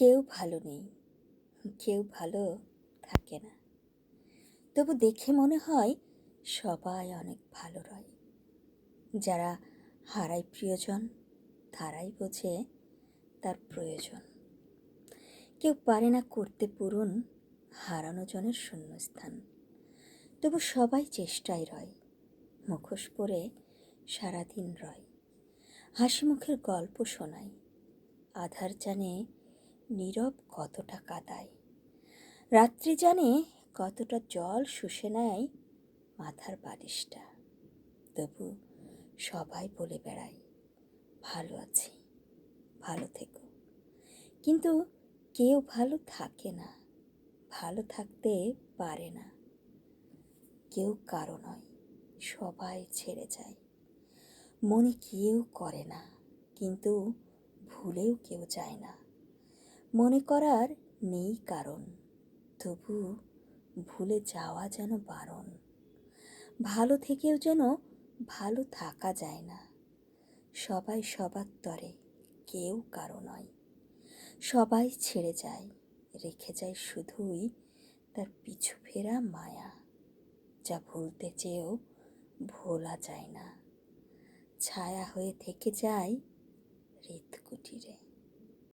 কেউ ভালো নেই। কেউ ভালো থাকে না। তবু দেখে মনে হয় সবাই অনেক ভালো রয়। যারা হারায় প্রিয়জন, তারাই বোঝে তার প্রয়োজন। কেউ পারে না করতে পূরণ, হারানো জনের শূন্যস্থান। তবু সবাই চেষ্টায় রয়, মুখোশ পরে সারাদিন রয়। হাসি মুখের গল্প শোনায়, আধার জানে নীরব কতটা কাদায়। রাত্রি জানে কতটা জল শুষে নেয় মাথার বালিশটা। তবু সবাই বলে বেড়ায়, ভালো আছি, ভালো থেকো। কিন্তু কেউ ভালো থাকে না, ভালো থাকতে পারে না। কেউ কারও নয়, সবাই ছেড়ে যায়। মনে কেউ করে না, কিন্তু ভুলেও কেউ যায় না। মনে করার নেই কারণ, তবু ভুলে যাওয়া যেন বারণ। ভালো থেকেও যেন ভালো থাকা যায় না। সবাই সবার তরে, কেউ কারও নয়। সবাই ছেড়ে যায়, রেখে যায় শুধুই তার পিছু ফেরা মায়া, যা ভুলতে চেয়েও ভোলা যায় না। ছায়া হয়ে থেকে যায় হৃৎকুটিরে